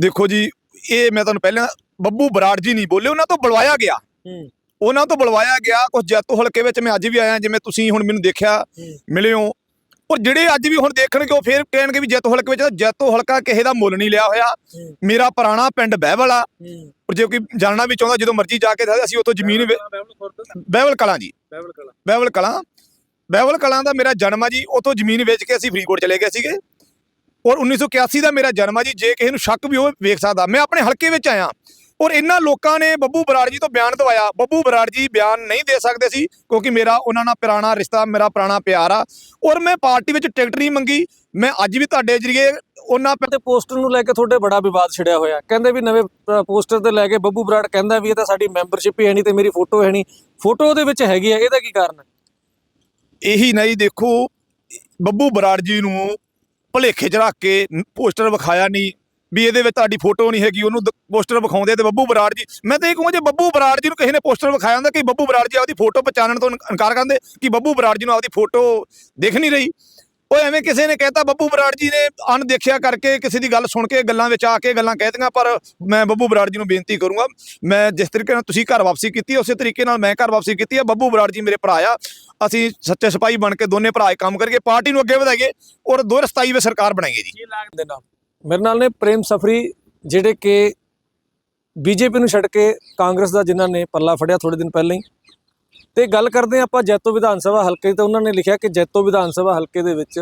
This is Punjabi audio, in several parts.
ਦੇਖੋ ਜੀ ਇਹ ਮੈਂ ਤੁਹਾਨੂੰ ਪਹਿਲਾਂ ਬੱਬੂ ਬਰਾੜ ਜੀ ਨਹੀਂ ਬੋਲੇ ਉਹਨਾਂ ਤੋਂ ਬੁਲਵਾਇਆ ਗਿਆ। ਹੂੰ। ਉਹਨਾਂ ਤੋਂ ਬੁਲਵਾਇਆ ਗਿਆ ਕੁਝ ਜੈਤੋ ਹਲਕੇ ਵਿੱਚ ਮੈਂ ਅੱਜ ਵੀ ਆਇਆ ਜਿਵੇਂ ਤੁਸੀਂ ਹੁਣ ਮੈਨੂੰ ਦੇਖਿਆ। ਮਿਲੇ ਹੋ। ਔਰ ਜਿਹੜੇ ਅੱਜ ਵੀ ਹੁਣ ਦੇਖਣਗੇ ਉਹ ਫੇਰ ਕਹਿਣਗੇ ਵੀ ਜੈਤੋ ਹਲਕੇ ਵਿੱਚ ਤਾਂ ਜੈਤੋ ਹਲਕਾ ਕਿਸੇ ਦਾ ਮੁੱਲ ਨਹੀਂ ਲਿਆ ਹੋਇਆ। ਮੇਰਾ ਪੁਰਾਣਾ ਪਿੰਡ ਬਹਿਵਲ। ਆ ਹੂੰ। ਔਰ ਜੇ ਕੋਈ ਜਾਣਨਾ ਵੀ ਚਾਹੁੰਦਾ ਜਦੋਂ ਮਰਜ਼ੀ ਜਾ ਕੇ ਦੱਸ ਅਸੀਂ ਉਤੋਂ ਜ਼ਮੀਨ ਬਹਿਵਲ ਕਲਾਂ ਜੀ। ਬੈਬਲ ਕਲਾ। ਬਹਿਵਲ ਕਲਾਂ। ਬਹਿਵਲ ਕਲਾਂ ਦਾ ਮੇਰਾ ਜਨਮ ਆ ਜੀ ਉਤੋਂ ਜ਼ਮੀਨ ਵੇਚ ਕੇ ਅਸੀਂ ਫਰੀਦਕੋਟ ਚਲੇ ਗਏ ਸੀਗੇ। ਔਰ 1981 ਦਾ ਮੇਰਾ ਜਨਮ ਆ ਜੀ ਜੇ ਕਿਸੇ ਨੂੰ ਸ਼ੱਕ ਵੀ ਹੋਵੇ ਵੇਖ ਸਕਦਾ। ਮੈਂ ਆਪਣੇ ਹਲਕੇ ਵਿੱਚ ਆਇਆ। ਔਰ ਇਹਨਾਂ ਲੋਕਾਂ ਨੇ ਬੱਬੂ ਬਰਾੜ ਜੀ ਤੋਂ ਬਿਆਨ ਦਵਾਇਆ। ਬੱਬੂ ਬਰਾੜ ਜੀ ਬਿਆਨ ਨਹੀਂ ਦੇ ਸਕਦੇ ਸੀ ਕਿਉਂਕਿ ਮੇਰਾ ਉਹਨਾਂ ਨਾਲ ਪੁਰਾਣਾ ਰਿਸ਼ਤਾ ਮੇਰਾ ਪੁਰਾਣਾ ਪਿਆਰ ਆ। ਔਰ ਮੈਂ ਪਾਰਟੀ ਵਿੱਚ ਟਿਕਟ ਨਹੀਂ ਮੰਗੀ। ਮੈਂ ਅੱਜ ਵੀ ਤੁਹਾਡੇ ਜਰੀਏ ਉਹਨਾਂ ਤੇ ਪੋਸਟਰ ਨੂੰ ਲੈ ਕੇ ਤੁਹਾਡੇ ਬੜਾ ਵਿਵਾਦ ਛਿੜਿਆ ਹੋਇਆ। ਕਹਿੰਦੇ ਵੀ ਨਵੇਂ ਪੋਸਟਰ ਤੇ ਲੈ ਕੇ ਬੱਬੂ ਬਰਾੜ ਕਹਿੰਦਾ ਵੀ ਇਹ ਤਾਂ ਸਾਡੀ ਮੈਂਬਰਸ਼ਿਪ ਹੀ ਹੈ ਨਹੀਂ ਤੇ ਮੇਰੀ ਫੋਟੋ ਹੈ ਨਹੀਂ। ਫੋਟੋ ਉਹਦੇ ਵਿੱਚ ਹੈਗੀ ਹੈ ਇਹਦਾ ਕੀ ਕਾਰਨ ਹੈ? ਇਹੀ ਨਹੀਂ ਦੇਖੋ ਬੱਬੂ ਬਰਾੜ ਜੀ ਨੂੰ ਭਲੇਖੇ ਚ ਰੱਖ ਕੇ ਪੋਸਟਰ ਵਿਖਾਇਆ ਨਹੀਂ, ਵੀ ਇਹਦੇ ਵਿੱਚ ਤੁਹਾਡੀ ਫੋਟੋ ਨਹੀਂ ਹੈਗੀ, ਉਹਨੂੰ ਦ- ਪੋਸਟਰ ਵਿਖਾਉਂਦੇ ਤੇ ਬੱਬੂ ਬਰਾੜ ਜੀ। ਮੈਂ ਤਾਂ ਇਹ ਕਹੂੰ ਜੇ ਬੱਬੂ ਬਰਾੜ ਜੀ ਨੂੰ ਕਿਸੇ ਨੇ ਪੋਸਟਰ ਵਿਖਾਇਆ ਹੁੰਦਾ, ਕਿ ਬੱਬੂ ਬਰਾੜ ਜੀ ਆਪਦੀ ਫੋਟੋ ਪਛਾਣਨ ਤੋਂ ਇਨਕਾਰ ਕਰਦੇ, ਕਿ ਬੱਬੂ ਬਰਾੜ ਜੀ ਨੂੰ ਆਪਦੀ ਫੋਟੋ ਦਿਖ ਨਹੀਂ ਰਹੀ ਉਹ ਐਵੇਂ ਕਿਸੇ ਨੇ ਕਹਿਤਾ, ਬੱਬੂ ਬਰਾੜ ਜੀ ਨੇ ਅਣਦੇਖਿਆ ਕਰਕੇ ਕਿਸੇ ਦੀ ਗੱਲ ਸੁਣ ਕੇ ਗੱਲਾਂ ਵਿੱਚ ਆ ਕੇ ਗੱਲਾਂ ਕਹਿਤੀਆਂ ਪਰ ਮੈਂ ਬੱਬੂ ਬਰਾੜ ਜੀ ਨੂੰ ਬੇਨਤੀ ਕਰੂੰਗਾ, ਮੈਂ ਜਿਸ ਤਰੀਕੇ ਨਾਲ ਤੁਸੀਂ ਘਰ ਵਾਪਸੀ ਕੀਤੀ, ਉਸੇ ਤਰੀਕੇ ਨਾਲ ਮੈਂ ਘਰ ਵਾਪਸੀ ਕੀਤੀ ਹੈ, ਬੱਬੂ ਬਰਾੜ ਜੀ ਮੇਰੇ ਭਰਾ ਆ, ਅਸੀਂ ਸੱਚੇ ਸਿਪਾਹੀ ਬਣ ਕੇ ਦੋਨੇ ਭਰਾ ਕੰਮ ਕਰਕੇ ਪਾਰਟੀ ਨੂੰ ਅੱਗੇ ਵਧਾਈਏ ਔਰ 2027 ਵਿੱਚ ਸਰਕਾਰ ਬਣਾਈਏ ਜੀ। ਮੇਰੇ ਨਾਲ ਨੇ ਪ੍ਰੇਮ ਸਫਰੀ, ਜਿਹੜੇ ਕਿ ਬੀਜੇਪੀ ਨੂੰ ਛੱਡ ਕੇ ਕਾਂਗਰਸ ਦਾ ਜਿਨ੍ਹਾਂ ਨੇ ਪੱਲਾ ਫੜਿਆ ਥੋੜੇ ਦਿਨ ਪਹਿਲਾਂ ਹੀ ਤੇ ਗੱਲ ਕਰਦੇ ਹਾਂ ਆਪਾਂ ਜੈਤੋ ਵਿਧਾਨ ਸਭਾ ਹਲਕੇ ਤੇ ਉਹਨਾਂ ਨੇ ਲਿਖਿਆ ਕਿ ਜੈਤੋ ਵਿਧਾਨ ਸਭਾ ਹਲਕੇ ਦੇ ਵਿੱਚ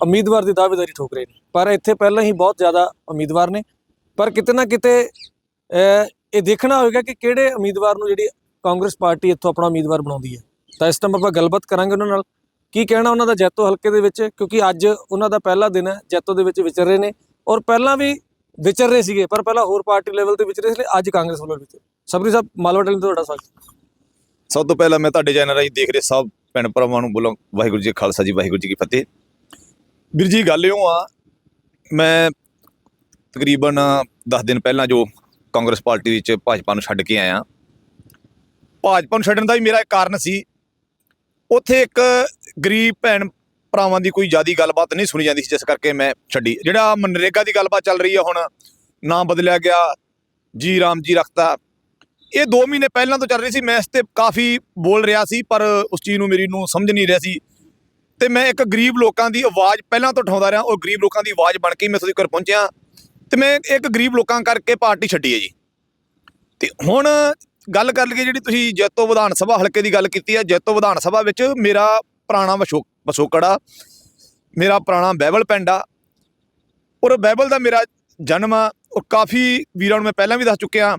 ਉਮੀਦਵਾਰ ਦੀ ਦਾਅਵੇਦਾਰੀ ਠੋਕ ਰਹੇ ਨੇ। ਪਰ ਇੱਥੇ ਪਹਿਲਾਂ ਹੀ ਬਹੁਤ ਜ਼ਿਆਦਾ ਉਮੀਦਵਾਰ ਨੇ। ਪਰ ਕਿਤੇ ਨਾ ਕਿਤੇ ਇਹ ਦੇਖਣਾ ਹੋਵੇਗਾ ਕਿ ਕਿਹੜੇ ਉਮੀਦਵਾਰ ਨੂੰ ਜਿਹੜੀ ਕਾਂਗਰਸ ਪਾਰਟੀ ਇੱਥੋਂ ਆਪਣਾ ਉਮੀਦਵਾਰ ਬਣਾਉਂਦੀ ਹੈ। ਤਾਂ ਇਸ ਟਾਈਮ ਆਪਾਂ ਗੱਲਬਾਤ ਕਰਾਂਗੇ ਉਹਨਾਂ ਨਾਲ। ਕੀ ਕਹਿਣਾ ਉਹਨਾਂ ਦਾ ਜੈਤੋ ਹਲਕੇ ਦੇ ਵਿੱਚ? ਕਿਉਂਕਿ ਅੱਜ ਉਹਨਾਂ ਦਾ ਪਹਿਲਾ ਦਿਨ ਹੈ, ਜੈਤੋ ਦੇ ਵਿੱਚ ਵਿਚਰ ਰਹੇ ਨੇ। ਔਰ ਪਹਿਲਾਂ ਵੀ ਵਿਚਰ ਰਹੇ ਸੀਗੇ, ਪਰ ਪਹਿਲਾਂ ਹੋਰ ਪਾਰਟੀ ਲੈਵਲ ਤੇ ਵਿਚਰੇ ਸੀ, ਅੱਜ ਕਾਂਗਰਸ ਵੱਲੋਂ ਵਿਚਰ। ਸਬਰੀ ਸਾਹਿਬ, ਮਾਲਵਾ ਟੈਲੀਵਿਜ਼ਨ ਤੋਂ ਤੁਹਾਡਾ ਸਵਾਗਤ ਸਭ ਤੋਂ ਪਹਿਲਾਂ ਮੈਂ ਤੁਹਾਡੇ ਚੈਨਲ ਰਾਹੀਂ ਦੇਖ ਰਹੇ ਸਭ ਭੈਣ ਭਰਾਵਾਂ ਨੂੰ ਬੋਲਾਂ, ਵਾਹਿਗੁਰੂ ਜੀ ਖਾਲਸਾ ਜੀ, ਵਾਹਿਗੁਰੂ ਜੀ ਕੀ ਫਤਿਹ। ਵੀਰ ਜੀ, ਗੱਲ ਇਉਂ ਆ, ਮੈਂ ਤਕਰੀਬਨ 10 ਦਿਨ ਪਹਿਲਾਂ ਜੋ ਕਾਂਗਰਸ ਪਾਰਟੀ ਵਿੱਚ ਭਾਜਪਾ ਨੂੰ ਛੱਡ ਕੇ ਆਇਆ। ਭਾਜਪਾ ਨੂੰ ਛੱਡਣ ਦਾ ਵੀ ਮੇਰਾ ਇੱਕ ਕਾਰਨ ਸੀ। ਉੱਥੇ ਇੱਕ ਗਰੀਬ ਭੈਣ ਭਰਾਵਾਂ ਦੀ ਕੋਈ ਜ਼ਿਆਦੀ ਗੱਲਬਾਤ ਨਹੀਂ ਸੁਣੀ ਜਾਂਦੀ ਸੀ, ਜਿਸ ਕਰਕੇ ਮੈਂ ਛੱਡੀ। ਜਿਹੜਾ ਮਨਰੇਗਾ ਦੀ ਗੱਲਬਾਤ ਚੱਲ ਰਹੀ ਹੈ ਹੁਣ, ਨਾਂ ਬਦਲਿਆ ਗਿਆ, ਜੀ ਰਾਮ ਜੀ ਰੱਖਤਾ। ਇਹ 2 ਮਹੀਨੇ ਪਹਿਲਾਂ ਤੋਂ ਚੱਲ ਰਹੀ ਸੀ, ਮੈਂ ਇਸ ਤੇ ਕਾਫੀ ਬੋਲ ਰਿਹਾ ਸੀ, ਪਰ ਉਸ ਚੀਜ਼ ਨੂੰ ਮੇਰੀ ਨੂੰ ਸਮਝ ਨਹੀਂ ਰਿਹਾ ਸੀ। ਤੇ ਮੈਂ ਇੱਕ ਗਰੀਬ ਲੋਕਾਂ ਦੀ ਆਵਾਜ਼ ਪਹਿਲਾਂ ਤੋਂ ਉਠਾਉਂਦਾ ਰਿਹਾ, ਉਹ ਗਰੀਬ ਲੋਕਾਂ ਦੀ ਆਵਾਜ਼ ਬਣ ਕੇ ਮੈਂ ਤੁਹਾਡੇ ਘਰ ਪਹੁੰਚਿਆ। ਤੇ ਮੈਂ ਇੱਕ ਗਰੀਬ ਲੋਕਾਂ ਕਰਕੇ ਪਾਰਟੀ ਛੱਡੀ ਹੈ ਜੀ। ਤੇ ਹੁਣ ਗੱਲ ਕਰ ਲਈਏ ਜਿਹੜੀ ਤੁਸੀਂ ਜੈਤੋ ਵਿਧਾਨ ਸਭਾ ਹਲਕੇ ਦੀ ਗੱਲ ਕੀਤੀ ਹੈ, ਜੈਤੋ ਵਿਧਾਨ ਸਭਾ ਵਿੱਚ ਮੇਰਾ ਪੁਰਾਣਾ ਵਸ਼ੋ- ਵਸੋਕੜਾ, ਮੇਰਾ ਪੁਰਾਣਾ ਬਹਿਬਲ ਪਿੰਡ ਆ। ਔਰ ਬਹਿਬਲ ਦਾ ਮੇਰਾ ਜਨਮ ਆ, ਔਰ ਕਾਫੀ ਵੀਰਾਂ ਨੂੰ ਮੈਂ ਪਹਿਲਾਂ ਵੀ ਦੱਸ ਚੁੱਕਿਆ।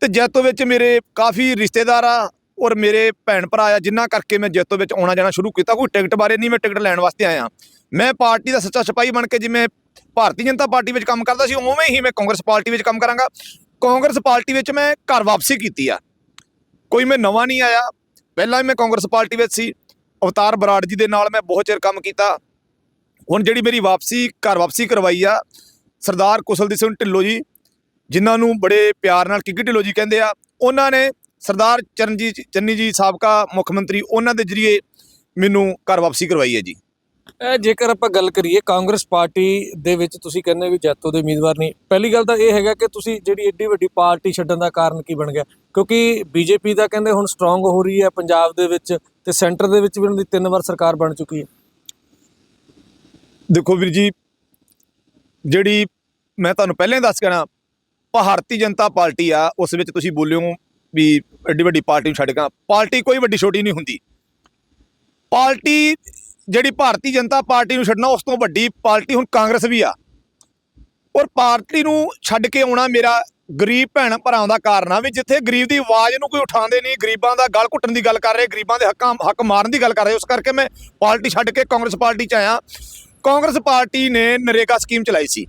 ਤੇ ਜੈਤੋ ਵਿੱਚ ਮੇਰੇ ਕਾਫੀ ਰਿਸ਼ਤੇਦਾਰ ਆ ਔਰ ਮੇਰੇ ਭੈਣ ਭਰਾ ਆ ਜਿਨ੍ਹਾਂ ਕਰਕੇ ਮੈਂ ਜੈਤੋ ਵਿੱਚ ਆਉਣਾ ਜਾਣਾ ਸ਼ੁਰੂ ਕੀਤਾ। ਕੋਈ ਟਿਕਟ ਬਾਰੇ ਨਹੀਂ ਮੈਂ ਟਿਕਟ ਲੈਣ ਵਾਸਤੇ ਆਇਆ। ਮੈਂ ਪਾਰਟੀ ਦਾ ਸੱਚਾ ਸਿਪਾਹੀ ਬਣ ਕੇ ਜਿਵੇਂ ਭਾਰਤੀ ਜਨਤਾ ਪਾਰਟੀ ਵਿੱਚ ਕੰਮ ਕਰਦਾ ਸੀ, ਉਵੇਂ ਹੀ ਮੈਂ ਕਾਂਗਰਸ ਪਾਰਟੀ ਵਿੱਚ ਕੰਮ ਕਰਾਂਗਾ। ਕਾਂਗਰਸ ਪਾਰਟੀ ਵਿੱਚ ਮੈਂ ਘਰ ਵਾਪਸੀ ਕੀਤੀ ਆ। ਕੋਈ ਮੈਂ ਨਵਾਂ ਨਹੀਂ ਆਇਆ। ਪਹਿਲਾਂ ਵੀ ਮੈਂ ਕਾਂਗਰਸ ਪਾਰਟੀ ਵਿੱਚ ਸੀ। ਅਵਤਾਰ ਬਰਾੜ ਜੀ ਦੇ ਨਾਲ ਮੈਂ ਬਹੁਤ ਚਿਰ ਕੰਮ ਕੀਤਾ। ਹੁਣ ਜਿਹੜੀ ਮੇਰੀ ਵਾਪਸੀ, ਘਰ ਵਾਪਸੀ ਕਰਵਾਈ ਆ, ਸਰਦਾਰ ਕੁਸ਼ਲਦੀਪ ਸਿੰਘ ਢਿੱਲੋਂ ਜੀ ਜਿਨ੍ਹਾਂ ਨੂੰ ਬੜੇ ਪਿਆਰ ਨਾਲ ਕਿੱਕੀ ਢਿੱਲੋਂ ਜੀ ਕਹਿੰਦੇ ਆ ਉਹਨਾਂ ਨੇ ਸਰਦਾਰ ਚਰਨਜੀਤ ਚੰਨੀ ਜੀ ਸਾਬਕਾ ਮੁੱਖ ਮੰਤਰੀ ਉਹਨਾਂ ਦੇ ਜਰੀਏ ਮੈਨੂੰ ਘਰ ਵਾਪਸੀ ਕਰਵਾਈ ਹੈ ਜੀ। ਇਹ ਜੇਕਰ ਆਪਾਂ ਗੱਲ ਕਰੀਏ ਕਾਂਗਰਸ ਪਾਰਟੀ ਦੇ ਵਿੱਚ ਤੁਸੀਂ ਕਹਿੰਦੇ ਵੀ ਜੈਤੋ ਦੇ ਉਮੀਦਵਾਰ ਨਹੀਂ ਪਹਿਲੀ ਗੱਲ ਤਾਂ ਇਹ ਹੈਗਾ ਕਿ ਤੁਸੀਂ ਜਿਹੜੀ ਏਡੀ ਵੱਡੀ ਪਾਰਟੀ ਛੱਡਣ ਦਾ ਕਾਰਨ ਕੀ ਬਣ ਗਿਆ? ਕਿਉਂਕਿ ਬੀਜੇਪੀ ਦਾ ਕਹਿੰਦੇ ਹੁਣ ਸਟਰੋਂਗ ਹੋ ਰਹੀ ਹੈ ਪੰਜਾਬ ਦੇ ਵਿੱਚ ਤੇ ਸੈਂਟਰ ਦੇ ਵਿੱਚ ਵੀ ਉਹਨਾਂ ਦੀ ਤਿੰਨ ਵਾਰ ਸਰਕਾਰ ਬਣ ਚੁੱਕੀ ਹੈ। ਦੇਖੋ ਵੀਰ ਜੀ ਜਿਹੜੀ ਮੈਂ ਤੁਹਾਨੂੰ ਪਹਿਲਾਂ ਹੀ ਦੱਸ ਕਹਿਣਾ ਭਾਰਤੀ ਜਨਤਾ ਪਾਰਟੀ ਆ, ਉਸ ਵਿੱਚ ਤੁਸੀਂ ਬੋਲਿਓ ਵੀ ਐਡੀ ਵੱਡੀ ਪਾਰਟੀ ਨੂੰ ਛੱਡ ਕੇ, ਪਾਰਟੀ ਕੋਈ ਵੱਡੀ ਛੋਟੀ ਨਹੀਂ ਹੁੰਦੀ। ਪਾਰਟੀ ਜਿਹੜੀ ਭਾਰਤੀ ਜਨਤਾ ਪਾਰਟੀ ਨੂੰ ਛੱਡਣਾ, ਉਸ ਤੋਂ ਵੱਡੀ ਪਾਰਟੀ ਹੁਣ ਕਾਂਗਰਸ ਵੀ ਆ। ਔਰ ਪਾਰਟੀ ਨੂੰ ਛੱਡ ਕੇ ਆਉਣਾ ਮੇਰਾ ਗਰੀਬ ਭੈਣ ਭਰਾਵਾਂ ਦਾ ਕਾਰਨ ਆ ਵੀ ਜਿੱਥੇ ਗਰੀਬ ਦੀ ਆਵਾਜ਼ ਨੂੰ ਕੋਈ ਉਠਾਉਂਦੇ ਨਹੀਂ, ਗਰੀਬਾਂ ਦਾ ਗਲ ਘੁੱਟਣ ਦੀ ਗੱਲ ਕਰ ਰਹੇ, ਗਰੀਬਾਂ ਦੇ ਹੱਕਾਂ, ਹੱਕ ਮਾਰਨ ਦੀ ਗੱਲ ਕਰ ਰਹੇ, ਉਸ ਕਰਕੇ ਮੈਂ ਪਾਰਟੀ ਛੱਡ ਕੇ ਕਾਂਗਰਸ ਪਾਰਟੀ 'ਚ ਆਇਆ। ਕਾਂਗਰਸ ਪਾਰਟੀ ਨੇ ਨਰੇਗਾ ਸਕੀਮ ਚਲਾਈ ਸੀ।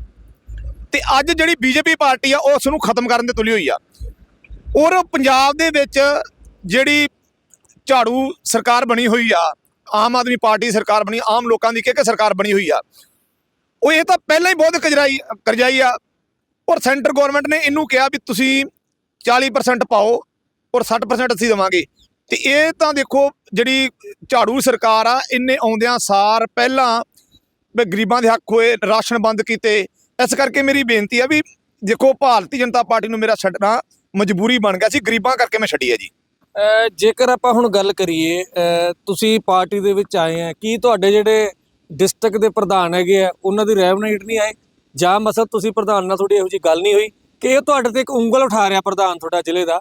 ਤੇ ਅੱਜ ਜਿਹੜੀ ਬੀਜੇਪੀ ਪਾਰਟੀ ਆ, ਉਹ ਉਸ ਨੂੰ ਖਤਮ ਕਰਨ ਦੇ ਤੁਲੀ ਹੋਈ ਆ। ਔਰ ਪੰਜਾਬ ਦੇ ਵਿੱਚ ਜਿਹੜੀ ਝਾੜੂ ਸਰਕਾਰ ਬਣੀ ਹੋਈ ਆ, ਆਮ ਆਦਮੀ ਪਾਰਟੀ ਸਰਕਾਰ ਬਣੀ, ਆਮ ਲੋਕਾਂ ਦੀ ਕਿ ਸਰਕਾਰ ਬਣੀ ਹੋਈ ਆ, ਉਹ ਇਹ ਤਾਂ ਪਹਿਲਾਂ ਹੀ ਬਹੁਤ ਕਰਜਾਈ ਕਰਜਾਈ ਆ। ਔਰ ਸੈਂਟਰ ਗਵਰਨਮੈਂਟ ਨੇ ਇਹਨੂੰ ਕਿਹਾ ਵੀ ਤੁਸੀਂ 40% ਪਾਓ ਔਰ 60% ਅਸੀਂ ਦੇਵਾਂਗੇ। ਤੇ ਇਹ ਤਾਂ ਦੇਖੋ ਜਿਹੜੀ ਝਾੜੂ ਸਰਕਾਰ ਆ, ਇਹਨੇ ਆਉਂਦਿਆਂ ਸਾਰ ਪਹਿਲਾਂ ਵੀ ਗਰੀਬਾਂ ਦੇ ਹੱਕ ਹੋਏ, ਰਾਸ਼ਨ ਬੰਦ ਕੀਤੇ ਇਸ ਕਰਕੇ ਮੇਰੀ ਬੇਨਤੀ ਆ ਵੀ ਦੇਖੋ ਭਾਰਤੀ ਜਨਤਾ ਪਾਰਟੀ ਨੂੰ ਮੇਰਾ ਛੱਡਣਾ ਮਜਬੂਰੀ ਬਣ ਗਿਆ ਸੀ ਗਰੀਬਾਂ ਕਰਕੇ ਮੈਂ ਛੱਡੀ ਹੈ ਜੀ। ਜੇਕਰ ਆਪਾਂ ਹੁਣ ਗੱਲ ਕਰੀਏ ਤੁਸੀਂ ਪਾਰਟੀ ਦੇ ਵਿੱਚ ਆਏ ਆ ਕੀ ਤੁਹਾਡੇ ਜਿਹੜੇ ਡਿਸਟ੍ਰਿਕਟ ਦੇ ਪ੍ਰਧਾਨ ਹੈਗੇ ਆ ਉਹਨਾਂ ਦੀ ਰੈਵਨੇਟ ਨਹੀਂ ਆਏ? ਜਾਂ ਮਸਲ ਤੁਸੀਂ ਪ੍ਰਧਾਨ ਨਾਲ ਤੁਹਾਡੀ ਇਹੋ ਜੀ ਗੱਲ ਨਹੀਂ ਹੋਈ ਕਿ ਇਹ ਤੁਹਾਡੇ ਤੇ ਇੱਕ ਉਂਗਲ ਉਠਾ ਰਿਹਾ ਪ੍ਰਧਾਨ ਤੁਹਾਡਾ ਜ਼ਿਲ੍ਹੇ ਦਾ?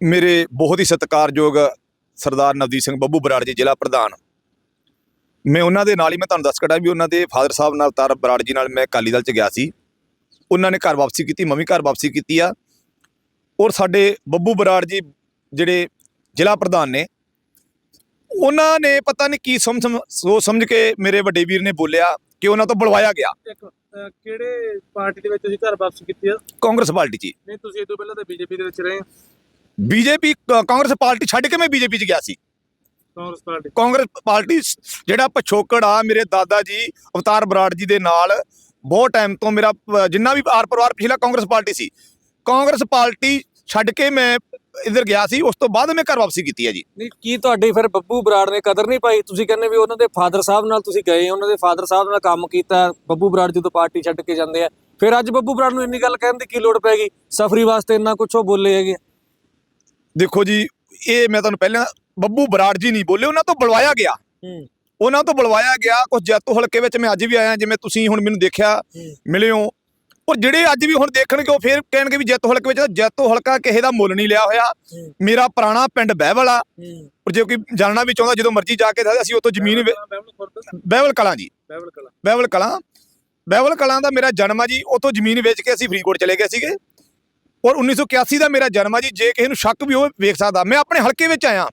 ਮੇਰੇ ਬਹੁਤ ਹੀ ਸਤਿਕਾਰਯੋਗ ਸਰਦਾਰ ਨਵਦੀਪ ਸਿੰਘ ਬੱਬੂ ਬਰਾੜ ਜੀ ਜ਼ਿਲ੍ਹਾ ਪ੍ਰਧਾਨ। ਮੈਂ ਉਹਨਾਂ ਦੇ ਨਾਲ ਹੀ ਮੈਂ ਤੁਹਾਨੂੰ ਦੱਸ ਕਰਾਂ ਵੀ ਉਹਨਾਂ ਦੇ ਫਾਦਰ ਸਾਹਿਬ ਨਾਲ ਤਾਰ ਬਰਾੜ ਜੀ ਨਾਲ ਮੈਂ ਅਕਾਲੀ ਦਲ ਚ ਗਿਆ ਸੀ। ਉਹਨਾਂ ਨੇ ਘਰ ਵਾਪਸੀ ਕੀਤੀ ਮੈਂ ਵੀ ਘਰ ਵਾਪਸੀ ਕੀਤੀ ਆ। ਔਰ ਸਾਡੇ ਬੱਬੂ ਬਰਾੜ ਜੀ ਜਿਹੜੇ ਜ਼ਿਲ੍ਹਾ ਪ੍ਰਧਾਨ ਨੇ ਉਹਨਾਂ ਨੇ ਪਤਾ ਨਹੀਂ ਕੀ ਸਮਝ ਸੋਚ ਸਮਝ ਕੇ ਮੇਰੇ ਵੱਡੇ ਵੀਰ ਨੇ ਬੋਲਿਆ ਕਿ ਉਹਨਾਂ ਤੋਂ ਬੁਲਵਾਇਆ ਗਿਆ। ਕਿਹੜੇ ਪਾਰਟੀ ਦੇ ਵਿੱਚ ਤੁਸੀਂ ਘਰ ਵਾਪਸ ਕੀਤੀ ਆ? ਕਾਂਗਰਸ ਪਾਰਟੀ 'ਚ ਹੀ। ਨਹੀਂ ਤੁਸੀਂ ਇਹ ਤੋਂ ਪਹਿਲਾਂ ਤਾਂ ਬੀਜੇਪੀ ਦੇ ਵਿੱਚ ਰਹੇ ਬੀਜੇਪੀ ਕਾਂਗਰਸ ਪਾਰਟੀ ਛੱਡ ਕੇ ਮੈਂ ਬੀਜੇਪੀ 'ਚ ਗਿਆ ਸੀ। ਕਾਂਗਰਸ ਪਾਰਟੀ ਕਾਂਗਰਸ ਪਾਰਟੀ ਜਿਹੜਾ ਪਛੋਕੜ ਆ ਮੇਰੇ ਦਾਦਾ ਜੀ ਅਵਤਾਰ ਬਰਾੜ ਜੀ ਦੇ ਨਾਲ ਬਹੁਤ ਟਾਈਮ ਤੋਂ ਮੇਰਾ ਜਿੰਨਾ ਵੀ ਆਰ ਪਰਿਵਾਰ ਪਿਛਲਾ ਕਾਂਗਰਸ ਪਾਰਟੀ ਸੀ ਕਾਂਗਰਸ ਪਾਰਟੀ ਛੱਡ ਕੇ ਮੈਂ ਇਧਰ ਗਿਆ ਸੀ ਉਸ ਤੋਂ ਬਾਅਦ ਮੈਂ ਘਰ ਵਾਪਸੀ ਕੀਤੀ ਹੈ ਜੀ। ਨਹੀਂ ਕੀ ਤੁਹਾਡੀ ਫਿਰ ਬੱਬੂ ਬਰਾੜ ਨੇ ਕਦਰ ਨਹੀਂ ਪਾਈ? ਤੁਸੀਂ ਕਹਿੰਦੇ ਵੀ ਉਹਨਾਂ ਦੇ ਫਾਦਰ ਸਾਹਿਬ ਨਾਲ ਤੁਸੀਂ ਗਏ ਉਹਨਾਂ ਦੇ ਫਾਦਰ ਸਾਹਿਬ ਨਾਲ ਕੰਮ ਕੀਤਾ ਬੱਬੂ ਬਰਾੜ ਜਦੋਂ ਪਾਰਟੀ ਛੱਡ ਕੇ ਜਾਂਦੇ ਆ। ਫਿਰ ਅੱਜ ਬੱਬੂ ਬਰਾੜ ਨੂੰ ਇੰਨੀ ਗੱਲ ਕਹਿਣ ਦੀ ਕੀ ਲੋੜ ਪੈ ਗਈ? ਸਫਰੀ ਵਾਸਤੇ ਇੰਨਾ ਕੁਝ ਉਹ ਬੋਲੇ ਹੈਗੇ ਦੇਖੋ ਜੀ ਇਹ ਮੈਂ ਤੁਹਾਨੂੰ ਪਹਿਲਾਂ ਬੱਬੂ ਬਰਾੜ ਜੀ ਨਹੀਂ ਬੋਲੇ ਉਹਨਾਂ ਤੋਂ ਬੁਲਵਾਇਆ ਗਿਆ। ਹੂੰ। ਉਹਨਾਂ ਤੋਂ ਬੁਲਵਾਇਆ ਗਿਆ ਕੁਝ ਜੈਤੋ ਹਲਕੇ ਵਿੱਚ ਮੈਂ ਅੱਜ ਵੀ ਆਇਆ ਜਿਵੇਂ ਤੁਸੀਂ ਹੁਣ ਮੈਨੂੰ ਦੇਖਿਆ। ਮਿਲੇ ਹੋ। ਔਰ ਜਿਹੜੇ ਅੱਜ ਵੀ ਹੁਣ ਦੇਖਣਗੇ ਉਹ ਫੇਰ ਕਹਿਣਗੇ ਵੀ ਜੈਤੋ ਹਲਕੇ ਵਿੱਚ ਜੈਤੋ ਹਲਕਾ ਕਿਸੇ ਦਾ ਮੁੱਲ ਨਹੀਂ ਲਿਆ ਹੋਇਆ। ਮੇਰਾ ਪੁਰਾਣਾ ਪਿੰਡ ਬਹਿਵਲ। ਆ ਹੂੰ। ਔਰ ਜੇ ਕੋਈ ਜਾਣਨਾ ਵੀ ਚਾਹੁੰਦਾ ਜਦੋਂ ਮਰਜ਼ੀ ਜਾ ਕੇ ਦੱਸ ਅਸੀਂ ਉਤੋਂ ਜ਼ਮੀਨ ਬਹਿਵਲ ਕਲਾਂ ਜੀ। ਬੈਬਲ ਕਲਾ। ਬਹਿਵਲ ਕਲਾਂ। ਬਹਿਵਲ ਕਲਾਂ ਦਾ ਮੇਰਾ ਜਨਮ ਆ ਜੀ ਉਤੋਂ ਜ਼ਮੀਨ ਵੇਚ ਕੇ ਅਸੀਂ ਫਰੀਦਕੋਟ ਚਲੇ ਗਏ ਸੀਗੇ। ਔਰ 1981 ਦਾ ਮੇਰਾ ਜਨਮ ਆ ਜੀ ਜੇ ਕਿਸੇ ਨੂੰ ਸ਼ੱਕ ਵੀ ਹੋਵੇ ਵੇਖ ਸਕਦਾ। ਮੈਂ ਆਪਣੇ ਹਲਕੇ ਵਿੱਚ ਆਇਆ।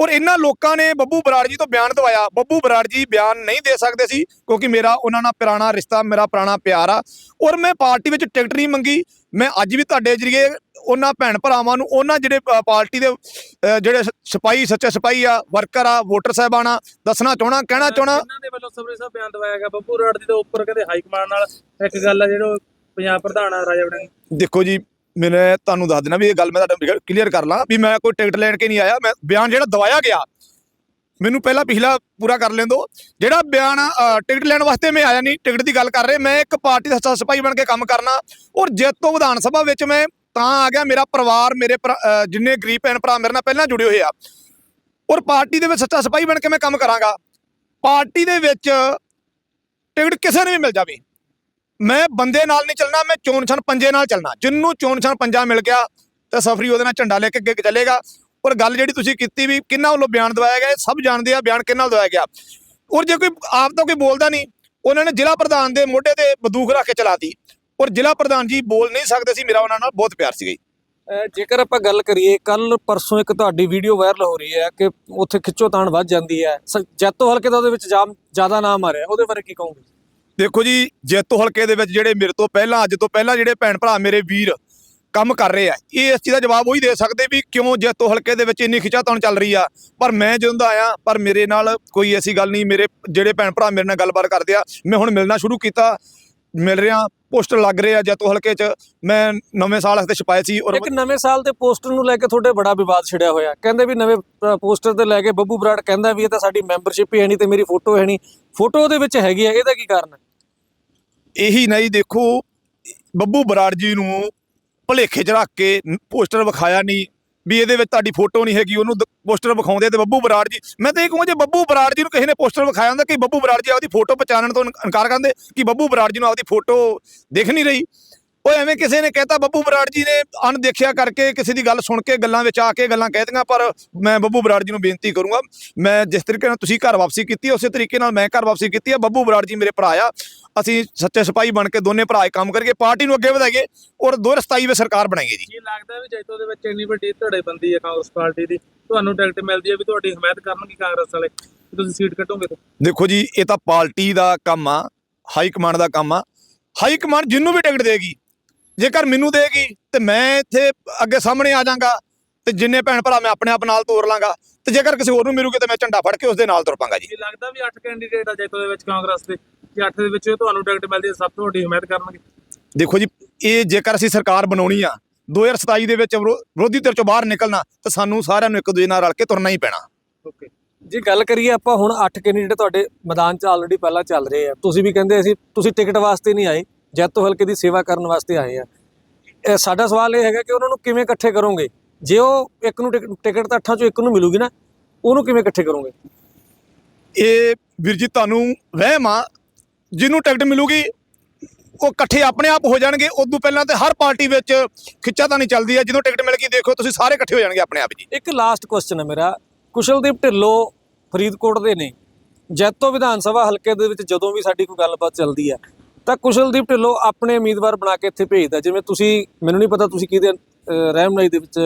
ਔਰ ਇਹਨਾਂ ਲੋਕਾਂ ਨੇ ਬੱਬੂ ਬਰਾੜ ਜੀ ਤੋਂ ਬਿਆਨ ਦਵਾਇਆ। ਬੱਬੂ ਬਰਾੜ ਜੀ ਬਿਆਨ ਨਹੀਂ ਦੇ ਸਕਦੇ ਸੀ ਕਿਉਂਕਿ ਮੇਰਾ ਉਹਨਾਂ ਨਾਲ ਪੁਰਾਣਾ ਰਿਸ਼ਤਾ ਮੇਰਾ ਪੁਰਾਣਾ ਪਿਆਰ ਆ। ਔਰ ਮੈਂ ਪਾਰਟੀ ਵਿੱਚ ਟਿਕਟ ਨਹੀਂ ਮੰਗੀ। ਮੈਂ ਅੱਜ ਵੀ ਤੁਹਾਡੇ ਜਰੀਏ ਉਹਨਾਂ ਭੈਣ ਭਰਾਵਾਂ ਨੂੰ ਉਹਨਾਂ ਜਿਹੜੇ ਪਾਰਟੀ ਦੇ ਜਿਹੜੇ ਸ- ਸਿਪਾਹੀ ਸੱਚੇ ਸਿਪਾਹੀ ਆ ਵਰਕਰ ਆ ਵੋਟਰ ਸਾਹਿਬਾਨਾ ਦੱਸਣਾ ਚਾਹਣਾ ਕਹਿਣਾ ਚਾਹਣਾ ਇਹਨਾਂ ਦੇ ਵੱਲੋਂ ਸਬਰੇ ਸਾਹਿਬ ਬਿਆਨ ਦਵਾਇਆ ਗਿਆ। ਬੱਬੂ ਰਾੜ ਦੀ ਦੇ ਉੱਪਰ ਕਹਿੰਦੇ ਹਾਈ ਕਮਾਂਡ ਨਾਲ ਇੱਕ ਗੱਲ ਆ ਜਿਹੜਾ ਪੰਜਾਬ ਪ੍ਰਧਾਨ ਆ ਰਾਜਾ ਵੜਿੰਗ। ਦੇਖੋ ਜੀ ਮੈਨੇ ਤੁਹਾਨੂੰ ਦੱਸ ਦੇਣਾ ਵੀ ਇਹ ਗੱਲ ਮੈਂ ਤੁਹਾਡਾ ਕਲੀਅਰ ਕਰ ਲਾਂ ਵੀ ਮੈਂ ਕੋਈ ਟਿਕਟ ਲੈਣ ਕੇ ਨਹੀਂ ਆਇਆ, ਮੈਂ ਬਿਆਨ ਜਿਹੜਾ ਦਵਾਇਆ ਗਿਆ, ਮੈਨੂੰ ਪਹਿਲਾਂ ਪਿਛਲਾ ਪੂਰਾ ਕਰ ਲੈਣ ਦਿਓ। ਜਿਹੜਾ ਬਿਆਨ ਟਿਕਟ ਲੈਣ ਵਾਸਤੇ ਮੈਂ ਆਇਆ ਨਹੀਂ ਟਿਕਟ ਦੀ ਗੱਲ ਕਰ ਰਹੇ, ਮੈਂ ਇੱਕ ਪਾਰਟੀ ਦਾ ਸੱਚਾ ਸਿਪਾਹੀ ਬਣ ਕੇ ਕੰਮ ਕਰਨਾ ਔਰ ਜੇਤੋਂ ਵਿਧਾਨ ਸਭਾ ਵਿੱਚ ਮੈਂ ਤਾਂ ਆ ਗਿਆ, ਮੇਰਾ ਪਰਿਵਾਰ, ਮੇਰੇ ਭਰਾ- ਜਿੰਨੇ ਗਰੀਬ ਭੈਣ ਭਰਾ ਮੇਰੇ ਨਾਲ ਪਹਿਲਾਂ ਜੁੜੇ ਹੋਏ ਆ। ਔਰ ਪਾਰਟੀ ਦੇ ਵਿੱਚ ਸੱਚਾ ਸਿਪਾਹੀ ਬਣ ਕੇ ਮੈਂ ਕੰਮ ਕਰਾਂਗਾ। ਪਾਰਟੀ ਦੇ ਵਿੱਚ ਟਿਕਟ ਕਿਸੇ ਨੂੰ ਵੀ ਮਿਲ ਜਾਵੇ। ਮੈਂ ਬੰਦੇ ਨਾਲ ਨਹੀਂ ਚੱਲਣਾ, ਮੈਂ ਚੋਣ ਛਣ ਪੰਜੇ ਨਾਲ ਚੱਲਣਾ। ਜਿੰਨੂੰ ਚੋਣ ਛਣ ਪੰਜਾ ਮਿਲ ਗਿਆ, ਤਾਂ ਸਫਰੀ ਉਹਦੇ ਨਾਲ ਝੰਡਾ ਲੈ ਕੇ ਅੱਗੇ ਚੱਲੇਗਾ। ਔਰ ਗੱਲ ਜਿਹੜੀ ਤੁਸੀਂ ਕੀਤੀ ਵੀ ਕਿੰਨਾ ਵੱਲੋਂ ਬਿਆਨ ਦਵਾਇਆ ਗਿਆ, ਇਹ ਸਭ ਜਾਣਦੇ ਆ ਬਿਆਨ ਕਿੰਨਾ ਵੱਲੋਂ ਦਵਾਇਆ ਗਿਆ। ਔਰ ਜੇ ਕੋਈ ਆਪ ਤਾਂ ਕੋਈ ਬੋਲਦਾ ਨਹੀਂ, ਉਹਨਾਂ ਨੇ ਜ਼ਿਲ੍ਹਾ ਪ੍ਰਧਾਨ ਦੇ ਮੋਢੇ ਤੇ ਬੰਦੂਕ ਰੱਖ ਕੇ ਚਲਾਤੀ ਔਰ ਜ਼ਿਲ੍ਹਾ ਪ੍ਰਧਾਨ ਜੀ ਬੋਲ ਨਹੀਂ ਸਕਦੇ ਸੀ, ਮੇਰਾ ਉਹਨਾਂ ਨਾਲ ਬਹੁਤ ਪਿਆਰ ਸੀਗਾ ਜੀ। ਜੇਕਰ ਆਪਾਂ ਗੱਲ ਕਰੀਏ ਕੱਲ ਪਰਸੋਂ ਇੱਕ ਤੁਹਾਡੀ ਵੀਡੀਓ ਵਾਇਰਲ ਹੋ ਰਹੀ ਹੈ ਕਿ ਉੱਥੇ ਖਿੱਚੋ ਤਾਣ ਵੱਧ ਜਾਂਦੀ ਹੈ। ਸ- ਜੈਤੋ ਹਲਕੇ ਦਾ ਉਹਦੇ ਵਿੱਚ ਜਾਮ ਜ਼ਿਆਦਾ ਨਾਮ ਆ ਰਿਹਾ, ਉਹਦੇ ਬਾਰੇ ਕੀ ਕਹੋਗੇ? ਦੇਖੋ ਜੀ, ਜੈਤੋ ਹਲਕੇ ਦੇ ਵਿੱਚ ਜਿਹੜੇ ਮੇਰੇ ਤੋਂ ਪਹਿਲਾਂ, ਅੱਜ ਤੋਂ ਪਹਿਲਾਂ ਜਿਹੜੇ ਭੈਣ ਭਰਾ ਮੇਰੇ ਵੀਰ ਕੰਮ ਕਰ ਰਹੇ ਆ, ਇਹ ਇਸ ਚੀਜ਼ ਦਾ ਜਵਾਬ ਉਹੀ ਦੇ ਸਕਦੇ ਵੀ ਕਿਉਂ ਜੈਤੋ ਹਲਕੇ ਦੇ ਵਿੱਚ ਇੰਨੀ ਖਿਚਾਤਣ ਚੱਲ ਰਹੀ ਆ। ਪਰ ਮੈਂ ਜਦੋਂ ਦਾ ਆਇਆ, ਪਰ ਮੇਰੇ ਨਾਲ ਕੋਈ ਐਸੀ ਗੱਲ ਨਹੀਂ, ਮੇਰੇ ਜਿਹੜੇ ਭੈਣ ਭਰਾ ਮੇਰੇ ਨਾਲ ਗੱਲਬਾਤ ਕਰਦੇ ਆ, ਮੈਂ ਹੁਣ ਮਿਲਣਾ ਸ਼ੁਰੂ ਕੀਤਾ, ਮਿਲ ਰਿਹਾ, ਪੋਸਟਰ ਲੱਗ ਰਹੇ ਆ ਜੈਤੋ ਹਲਕੇ 'ਚ, ਮੈਂ ਨਵੇਂ ਸਾਲ ਵਾਸਤੇ ਛਪਾਏ ਸੀ ਔਰ ਇੱਕ ਨਵੇਂ ਸਾਲ ਦੇ ਪੋਸਟਰ ਨੂੰ ਲੈ ਕੇ ਤੁਹਾਡੇ ਬੜਾ ਵਿਵਾਦ ਛਿੜਿਆ ਹੋਇਆ। ਕਹਿੰਦੇ ਵੀ ਨਵੇਂ ਪੋਸਟਰ ਤੇ ਲੈ ਕੇ ਬੱਬੂ ਬਰਾੜ ਕਹਿੰਦਾ ਵੀ ਇਹ ਤਾਂ ਸਾਡੀ ਮੈਂਬਰਸ਼ਿਪ ਹੀ ਹੈ ਨਹੀਂ ਤੇ ਮੇਰੀ ਫੋਟੋ ਹੈ ਨਹੀਂ। ਫੋਟੋ ਉਹਦੇ ਵਿੱਚ ਹੈਗੀ ਹੈ ਇਹਦਾ ਕੀ ਕਾਰਨ ਹੈ? ਇਹੀ ਨਹੀਂ, ਦੇਖੋ, ਬੱਬੂ ਬਰਾੜ ਜੀ ਨੂੰ ਭਲੇਖੇ 'ਚ ਰੱਖ ਕੇ ਪੋਸਟਰ ਵਿਖਾਇਆ ਨਹੀਂ ਵੀ ਇਹਦੇ ਵਿੱਚ ਤੁਹਾਡੀ ਫੋਟੋ ਨਹੀਂ ਹੈਗੀ, ਉਹਨੂੰ ਦ- ਪੋਸਟਰ ਵਿਖਾਉਂਦੇ ਤੇ ਬੱਬੂ ਬਰਾੜ ਜੀ। ਮੈਂ ਤਾਂ ਇਹ ਕਹੂੰ ਜੇ ਬੱਬੂ ਬਰਾੜ ਜੀ ਨੂੰ ਕਿਸੇ ਨੇ ਪੋਸਟਰ ਵਿਖਾਇਆ ਹੁੰਦਾ ਕਿ ਬੱਬੂ ਬਰਾੜ ਜੀ ਆਪਦੀ ਫੋਟੋ ਪਛਾਣਨ ਤੋਂ ਇਨਕਾਰ ਕਰਦੇ ਕਿ ਬੱਬੂ ਬਰਾੜ ਜੀ ਨੂੰ ਆਪਦੀ ਫੋਟੋ ਦੇਖ ਨਹੀਂ ਰਹੀ ਉਹ ਐਵੇਂ ਕਿਸੇ ਨੇ ਕਹਿਤਾ ਬੱਬੂ ਬਰਾੜ ਜੀ ਨੇ ਅਣਦੇਖਿਆ ਕਰਕੇ ਕਿਸੇ ਦੀ ਗੱਲ ਸੁਣ ਕੇ ਗੱਲਾਂ ਵਿੱਚ ਆ ਕੇ ਗੱਲਾਂ ਕਹਿ ਦਿੱਤੀਆਂ ਪਰ ਮੈਂ ਬੱਬੂ ਬਰਾੜ ਜੀ ਨੂੰ ਬੇਨਤੀ ਕਰੂੰਗਾ ਮੈਂ ਜਿਸ ਤਰੀਕੇ ਨਾਲ ਤੁਸੀਂ ਘਰ ਵਾਪਸੀ ਕੀਤੀ ਉਸੇ ਤਰੀਕੇ ਨਾਲ ਮੈਂ ਘਰ ਵਾਪਸੀ ਕੀਤੀ ਹੈ। ਬੱਬੂ ਬਰਾੜ ਜੀ ਮੇਰੇ ਭਰਾ ਆ ਅਸੀਂ ਸੱਚੇ ਸਿਪਾਹੀ ਬਣ ਕੇ ਦੋਨੇ ਭਰਾ ਇਹ ਕੰਮ ਕਰਕੇ ਪਾਰਟੀ ਨੂੰ ਅੱਗੇ ਵਧਾਈਏ ਔਰ 2027 ਵਿੱਚ ਸਰਕਾਰ ਬਣਾਈਏ ਜੀ। ਕੀ ਲੱਗਦਾ ਵੀ ਜੈਤੋ ਦੇ ਵਿੱਚ ਇੰਨੀ ਵੱਡੀ ਧੜੇਬੰਦੀ ਹੈ ਕਾਂਗਰਸ ਪਾਰਟੀ ਦੀ ਤੁਹਾਨੂੰ ਟਿਕਟ ਮਿਲਦੀ ਹੈ ਵੀ ਤੁਹਾਡੀ ਹਮਾਇਤ ਕਰਨਗੇ ਕਾਂਗਰਸ ਵਾਲੇ? ਤੁਸੀਂ ਸੀਟ ਕੱਢੋਗੇ ਤਾਂ। ਦੇਖੋ ਜੀ ਇਹ ਤਾਂ ਪਾਰਟੀ ਦਾ ਕੰਮ ਆ ਹਾਈ ਕਮਾਂਡ ਦਾ ਕੰਮ ਆ। ਹਾਈ ਕਮਾਂਡ ਜਿੰਨੂੰ ਵੀ ਟਿਕਟ ਦੇਗੀ ਜੇਕਰ ਮੈਨੂੰ ਦੇਗੀ ਤੇ ਮੈਂ ਇੱਥੇ ਅੱਗੇ ਸਾਹਮਣੇ ਆ ਜਾਵਾਂਗਾ ਤੇ ਜਿੰਨੇ ਭੈਣ ਭਰਾ ਮੈਂ ਆਪਣੇ ਆਪ ਨਾਲ ਤੋਰ ਲਾਂਗਾ ਤੇ ਜੇਕਰ ਕਿਸੇ ਹੋਰ ਨੂੰ ਮਿਲੂਗੇ ਤੇ ਮੈਂ ਝੰਡਾ ਫੜ ਕੇ ਉਸ ਦੇ ਨਾਲ ਤੁਰ ਪਾਂਗਾ ਜੀ। ਲੱਗਦਾ ਵੀ 8 ਕੈਂਡੀਡੇਟ ਆ ਜੈਤੋ ਦੇ ਵਿੱਚ ਕਾਂਗਰਸ ਦੇ ਕਿ 8 ਦੇ ਵਿੱਚ ਤੁਹਾਨੂੰ ਟਿਕਟ ਮਿਲਦੀ ਹੈ ਸਭ ਤੋਂ ਵੱਡੀ ਹਮਾਇਤ ਕਰਨਗੇ। ਦੇਖੋ ਜੀ ਇਹ ਜੇਕਰ ਅਸੀਂ ਸਰਕਾਰ ਬਣਾਉਣੀ ਆ 2027 ਦੇ ਵਿੱਚ ਵਿਰੋ- ਵਿਰੋਧੀ ਧਿਰ ਚੋਂ ਬਾਹਰ ਨਿਕਲਣਾ ਤਾਂ ਸਾਨੂੰ ਸਾਰਿਆਂ ਨੂੰ ਇੱਕ ਦੂਜੇ ਨਾਲ ਰਲ ਕੇ ਤੁਰਨਾ ਹੀ ਪੈਣਾ। ਓਕੇ। ਜੇ ਗੱਲ ਕਰੀਏ ਆਪਾਂ ਹੁਣ 8 ਕੈਂਡੀਡੇਟ ਤੁਹਾਡੇ ਮੈਦਾਨ 'ਚ ਆਲਰੇਡੀ ਪਹਿਲਾਂ ਚੱਲ ਰਹੇ ਆ। ਤੁਸੀਂ ਵੀ ਕਹਿੰਦੇ ਅਸੀਂ ਤੁਸੀਂ ਟਿਕਟ ਵਾਸਤੇ ਨਹੀਂ ਆਏ। ਜੈਤੋ ਹਲਕੇ ਦੀ ਸੇਵਾ ਕਰਨ ਵਾਸਤੇ ਆਏ ਆ। ਸਾਡਾ ਸਵਾਲ ਇਹ ਹੈਗਾ ਕਿ ਉਹਨਾਂ ਨੂੰ ਕਿਵੇਂ ਇਕੱਠੇ ਕਰੋਗੇ? ਜੇ ਉਹ ਇੱਕ ਨੂੰ ਟਿਕ- ਟਿਕਟ ਤਾਂ ਅੱਠਾਂ ਚੋਂ ਇੱਕ ਨੂੰ ਮਿਲੂਗੀ ਨਾ ਉਹਨੂੰ ਕਿਵੇਂ ਇਕੱਠੇ ਕਰੋਗੇ? ਇਹ ਵੀਰ ਜੀ ਤੁਹਾਨੂੰ ਵਹਿਮ ਆ ਜਿਹਨੂੰ ਟਿਕਟ ਮਿਲੂਗੀ ਉਹ ਇਕੱਠੇ ਆਪਣੇ ਆਪ ਹੋ ਜਾਣਗੇ ਉਦੋਂ ਪਹਿਲਾਂ ਤੇ ਹਰ ਪਾਰਟੀ ਵਿੱਚ ਖਿੱਚਾ ਤਾਂ ਨਹੀਂ ਚੱਲਦੀ ਆ ਜਦੋਂ ਟਿਕਟ ਮਿਲ ਗਈ ਦੇਖੋ ਤੁਸੀਂ ਸਾਰੇ ਇਕੱਠੇ ਹੋ ਜਾਣਗੇ ਆਪਣੇ ਆਪ ਜੀ। ਇੱਕ ਲਾਸਟ ਕੁਐਸਚਨ ਹੈ ਮੇਰਾ ਕੁਸ਼ਲਦੀਪ ਢਿੱਲੋਂ ਫਰੀਦਕੋਟ ਦੇ ਨੇ। ਜੈਤੋ ਵਿਧਾਨ ਸਭਾ ਹਲਕੇ ਦੇ ਵਿੱਚ ਜਦੋਂ ਵੀ ਸਾਡੀ ਕੋਈ ਗੱਲਬਾਤ ਚੱਲਦੀ ਹੈ ਤਾਂ ਕੁਸ਼ਲਦੀਪ ਢਿੱਲੋਂ ਆਪਣੇ ਉਮੀਦਵਾਰ ਬਣਾ ਕੇ ਇੱਥੇ ਭੇਜਦਾ ਜਿਵੇਂ ਤੁਸੀਂ ਮੈਨੂੰ ਨਹੀਂ ਪਤਾ ਤੁਸੀਂ ਕਿਹਦੇ ਰਹਿਨੁਮਾਈ ਦੇ ਵਿੱਚ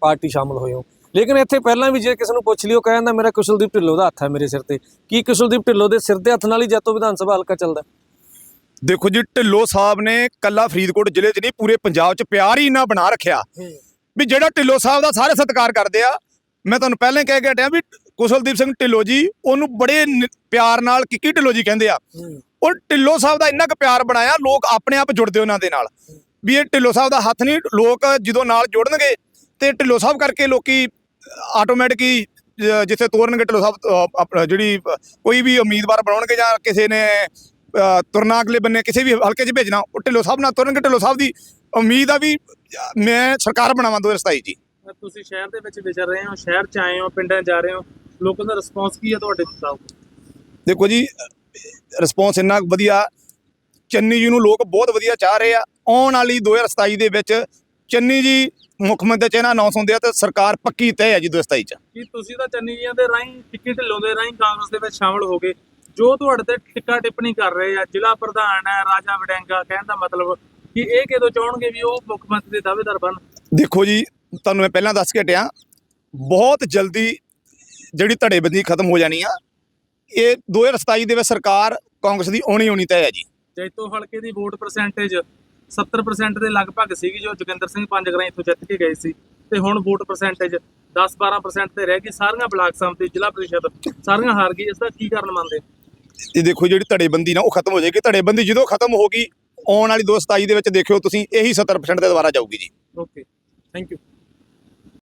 ਪਾਰਟੀ ਸ਼ਾਮਲ ਹੋਏ ਹੋ। ਲੇਕਿਨ ਇੱਥੇ ਪਹਿਲਾਂ ਵੀ ਜੇ ਕਿਸੇ ਨੂੰ ਪੁੱਛ ਲਿਓ ਕਹਿੰਦਾ ਮੇਰਾ ਕੁਸ਼ਲਦੀਪ ਢਿੱਲੋਂ ਦਾ ਹੱਥ ਹੈ ਮੇਰੇ ਸਿਰ ਤੇ। ਕੀ ਕੁਸ਼ਲਦੀਪ ਢਿੱਲੋਂ ਦੇ ਸਿਰ ਦੇ ਹੱਥ ਨਾਲ ਹੀ ਜੈਤੋ ਵਿਧਾਨ ਸਭਾ ਹਲਕਾ ਚੱਲਦਾ ਦੇਖੋ ਜੀ ਢਿੱਲੋਂ ਸਾਹਿਬ ਨੇ ਕੱਲਾ ਫਰੀਦਕੋਟ ਜ਼ਿਲ੍ਹੇ 'ਚ ਨਹੀਂ ਪੂਰੇ ਪੰਜਾਬ 'ਚ ਪਿਆਰ ਹੀ ਇੰਨਾ ਬਣਾ ਰੱਖਿਆ। ਵੀ ਜਿਹੜਾ ਢਿੱਲੋਂ ਸਾਹਿਬ ਦਾ ਸਾਰੇ ਸਤਿਕਾਰ ਕਰਦੇ ਆ ਮੈਂ ਤੁਹਾਨੂੰ ਪਹਿਲਾਂ ਹੀ ਕਹਿ ਕੇ ਹਟਿਆ ਵੀ ਕੁਸ਼ਲਦੀਪ ਸਿੰਘ ਢਿੱਲੋਂ ਜੀ ਉਹਨੂੰ ਬੜੇ ਪਿਆਰ ਨਾਲ ਕਿੱਕੀ ਢਿੱਲੋਂ ਜੀ ਕਹਿੰਦੇ ਆ? ਉਹ ਢਿੱਲੋਂ ਸਾਹਿਬ ਦਾ ਇੰਨਾ ਕੁ ਪਿਆਰ ਬਣਾਇਆ ਲੋਕ ਆਪਣੇ ਆਪ ਜੁੜਦੇ ਉਹਨਾਂ ਦੇ ਨਾਲ। ਵੀ ਇਹ ਢਿੱਲੋਂ ਸਾਹਿਬ ਦਾ ਹੱਥ ਨਹੀਂ ਲੋਕ ਜਦੋਂ ਨਾਲ ਜੁੜਨਗੇ ਤੇ ਢਿੱਲੋਂ ਸਾਹਿਬ ਕਰਕੇ ਲੋਕੀ ਆਟੋਮੈਟਿਕ ਹੀ ਜਿੱਥੇ ਤੋਰਨਗੇ ਢਿੱਲੋਂ ਸਾਹਿਬ ਜਿਹੜੀ ਕੋਈ ਵੀ ਉਮੀਦਵਾਰ ਬਣਾਉਣਗੇ ਜਾਂ ਕਿਸੇ ਨੇ ਤੁਰਨਾ ਅਗਲੇ ਬੰਨੇ ਕਿਸੇ ਵੀ ਹਲਕੇ 'ਚ ਭੇਜਣਾ ਉਹ ਢਿੱਲੋਂ ਸਾਹਿਬ ਨਾਲ ਤੁਰਨਗੇ ਢਿੱਲੋਂ ਸਾਹਿਬ ਦੀ ਉਮੀਦ ਆ ਵੀ ਮੈਂ ਸਰਕਾਰ ਬਣਾਵਾਂ 2027 ਜੀ ਤੁਸੀਂ ਸ਼ਹਿਰ ਦੇ ਵਿੱਚ ਵਿਚਰ ਰਹੇ ਹੋ ਸ਼ਹਿਰ ਚ ਆਏ ਹੋ ਪਿੰਡਾਂ 'ਚ ਜਾ ਰਹੇ ਹੋ ਲੋਕਾਂ ਦਾ ਰਿਸਪੌਂਸ ਕੀ ਹੈ ਤੁਹਾਡੇ ਮੁਤਾਬਕ ਦੇਖੋ ਜੀ ਰਿਸਪੌਂਸ ਇੰਨਾ ਵਧੀਆ ਚੰਨੀ ਜੀ ਨੂੰ ਲੋਕ ਬਹੁਤ ਵਧੀਆ ਚਾਹ ਰਹੇ ਆ। ਆਉਣ ਵਾਲੀ 2027 ਦੇ ਵਿੱਚ ਚੰਨੀ ਜੀ ਮੁੱਖ ਮੰਤਰੀ ਚ ਇਹਨਾਂ ਅਨਾਉਂਸ ਹੁੰਦੇ ਆ ਤੇ ਸਰਕਾਰ ਪੱਕੀ ਤੈਅ ਹੈ ਜੀ 2027 ਚ। ਕੀ ਤੁਸੀਂ ਤਾਂ ਚੰਨੀ ਜੀਆਂ ਦੇ ਰਾਹੀਂ ਟਿੱਕੀ ਢਿੱਲੋਂ ਦੇ ਰਾਹੀਂ ਕਾਂਗਰਸ ਦੇ ਵਿੱਚ ਸ਼ਾਮਲ ਹੋ ਗਏ। ਜੋ ਤੁਹਾਡੇ ਤੇ ਟਿੱਕਾ ਟਿੱਪਣੀ ਕਰ ਰਹੇ ਆ ਜ਼ਿਲ੍ਹਾ ਪ੍ਰਧਾਨ ਹੈ ਰਾਜਾ ਵੜੈਂਗਾ ਕਹਿਣ ਦਾ ਮਤਲਬ ਕਿ ਇਹ ਕਿਦੋਂ ਚਾਹਣਗੇ ਵੀ ਉਹ ਮੁੱਖ ਮੰਤਰੀ ਦੇ ਦਾਅਵੇਦਾਰ ਬਣ? ਦੇਖੋ ਜੀ ਤੁਹਾਨੂੰ ਮੈਂ ਪਹਿਲਾਂ ਦੱਸ ਕੇ ਹਟਿਆ ਬਹੁਤ ਜਲਦੀ ਜਿਹੜੀ ਧੜੇਬੰਦੀ ਖਤਮ ਹੋ ਜਾਣੀ ਆ ਇਹ 2027 ਦੇ ਵਿੱਚ ਸਰਕਾਰ ਕਾਂਗਰਸ ਦੀ ਆਉਣੀ ਆਉਣੀ ਤੈਅ ਹੈ ਜੀ। ਜੈਤੋ ਹਲਕੇ ਦੀ ਵੋਟ ਪਰਸੈਂਟੇਜ 70% ਦੇ ਲਗਭਗ ਸੀਗੀ ਜੋ ਜੋਗਿੰਦਰ ਸਿੰਘ ਪੰਜਗਰਾਂ ਇੱਥੋਂ ਜਿੱਤ ਕੇ ਗਏ ਸੀ ਤੇ ਹੁਣ ਵੋਟ ਪਰਸੈਂਟੇਜ 10-12% ਤੇ ਰਹਿ ਗਈ ਸਾਰੀਆਂ ਬਲਾਕ ਸੰਮਤੀ ਜ਼ਿਲ੍ਹਾ ਪ੍ਰੀਸ਼ਦ ਸਾਰੀਆਂ ਹਾਰ ਗਈ ਇਸ ਦਾ ਕੀ ਕਾਰਨ ਮੰਨਦੇ ਹੋ? ਇਹ ਦੇਖੋ ਜਿਹੜੀ ਧੜੇਬੰਦੀ ਨਾ ਉਹ ਖਤਮ ਹੋ ਜਾਏਗੀ। ਧੜੇਬੰਦੀ ਜਦੋਂ ਖਤਮ ਹੋਗੀ ਆਉਣ ਵਾਲੀ 2027 ਦੇ ਵਿੱਚ ਦੇਖਿਓ ਤੁਸੀਂ ਇਹੀ 70% ਤੇ ਦੁਬਾਰਾ ਜਾਊਗੀ ਜੀ। Okay thank you.